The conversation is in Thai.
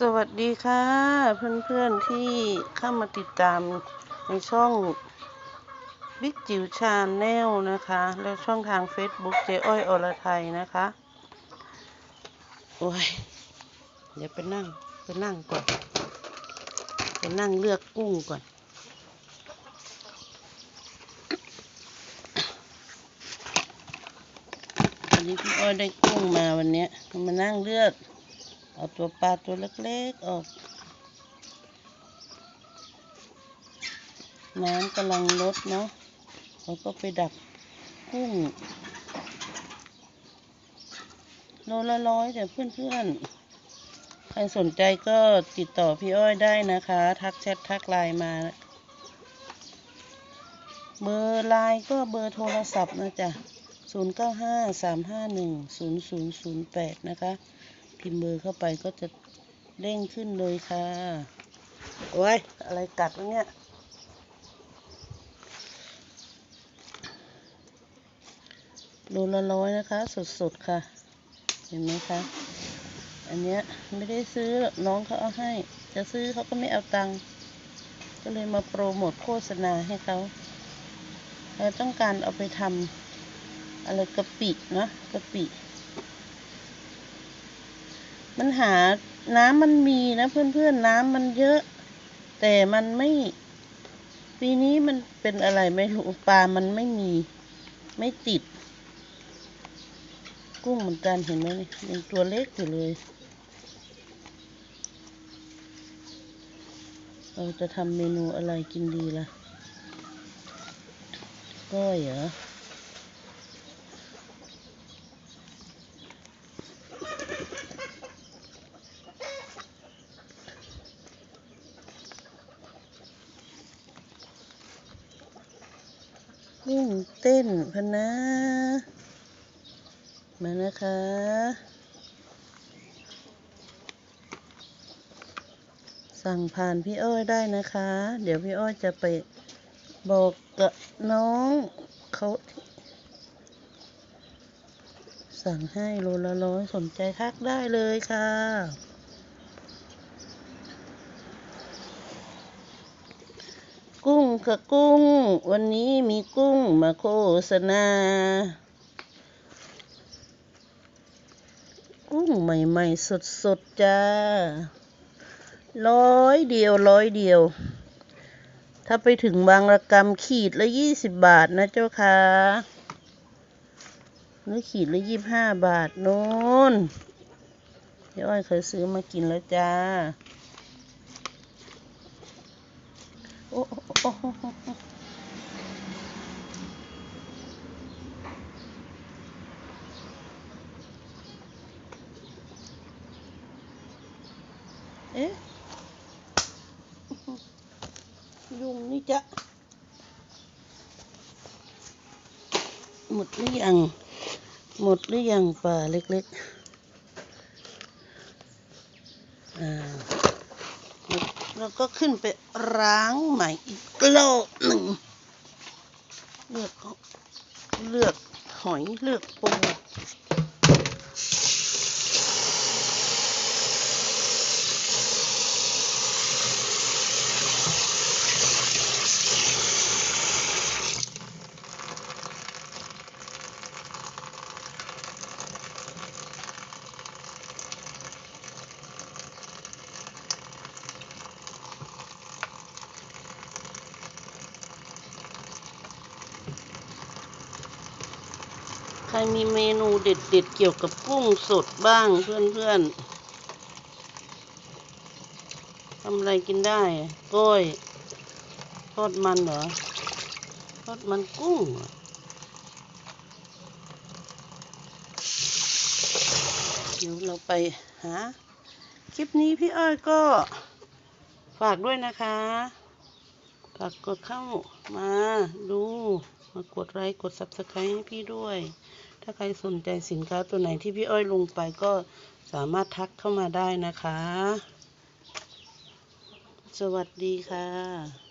สวัสดีค่ะ เพื่อนๆที่เข้ามาติดตามในช่องบิ๊กจิ๋วชาแนลนะคะ และช่องทาง Facebook เจ๊อ้อยอรไทยนะคะ โอ้ย เดี๋ยวไปนั่ง ไปนั่งก่อน ไปนั่งเลือกกุ้งก่อน วันนี้พี่อ้อยได้กุ้งมาวันนี้มานั่งเลือก เอาตัวปลาตัวเล็กๆออก น้ำกำลังลดเนาะเราก็ไปดักกุ้งโลละร้อยแต่เพื่อนๆ ใครสนใจก็ติดต่อพี่อ้อยได้นะคะ ทักแชททักไลน์มา เบอร์ไลน์ก็เบอร์โทรศัพท์นะจ๊ะ0 9 5 3 5 1 0 0 0 8 นะคะ พิมพ์เบอร์เข้าไปก็จะเด้งขึ้นเลยค่ะ โอ้ย อะไรกัดวะเนี่ยโลละร้อยนะคะ สดๆค่ะ เห็นไหมคะ อันเนี้ยไม่ได้ซื้อน้องเขาเอาให้ จะซื้อเขาก็ไม่เอาตังค์ก็เลยมาโปรโมทโฆษณาให้เขาเราต้องการเอาไปทำอะไรกะปิเนาะกะปิ มันหาน้ำมันมีนะเพื่อนๆน้ำมันเยอะ แต่มันไม่ ปีนี้มันเป็นอะไรไม่รู้ปลามันไม่มี ไม่ติด กุ้งเหมือนกันเห็นไหมนี่ยังตัวเล็กอยู่เลยเราจะทำเมนูอะไรกินดีล่ะ ก้อยเหรอ กุ้งเต้นพะนะ มานะคะ สั่งผ่านพี่อ้อยได้นะคะ เดี๋ยวพี่อ้อยจะไปบอกกับน้องเขาสั่งให้โลละร้อยสนใจทักได้เลยค่ะ กุ้งกับกุ้ง วันนี้มีกุ้งมาโฆษณา กุ้งใหม่ๆสดๆจ้า ร้อยเดียวร้อยเดียว ถ้าไปถึงบางระกรรมขีดละยี่สิบบาทนะเจ้าค่ะหรือขีดละยี่บห้าบาทโน้นเดี๋ยวอ้อยเคยซื้อมากินแล้วจ้า โอ้โอ้โอ้โอ้โอ้โอ้เอ๊ะยุงนี่จะหมดหรือยัง หมดหรือยังปลาเล็กๆ อ่า เราก็ขึ้นไปล้างใหม่อีกรอบหนึ่ง เลือกเลือกหอยเลือกปู รมีเมนูเด็ดๆ เกี่ยวกับกุ้งสดบ้างเพื่อนๆทำอะไรกินได้อะก้อยทอดมันเหรอทอดมันกุ้งเหรอเดี๋ยวเราไปหา คลิปนี้พี่อ้อยก็ฝากด้วยนะคะ ฝากกดเข้ามาดูมากดไลค์กด subscribe ให้พี่ด้วย ถ้าใครสนใจสินค้าตัวไหนที่พี่อ้อยลงไปก็สามารถทักเข้ามาได้นะคะ สวัสดีค่ะ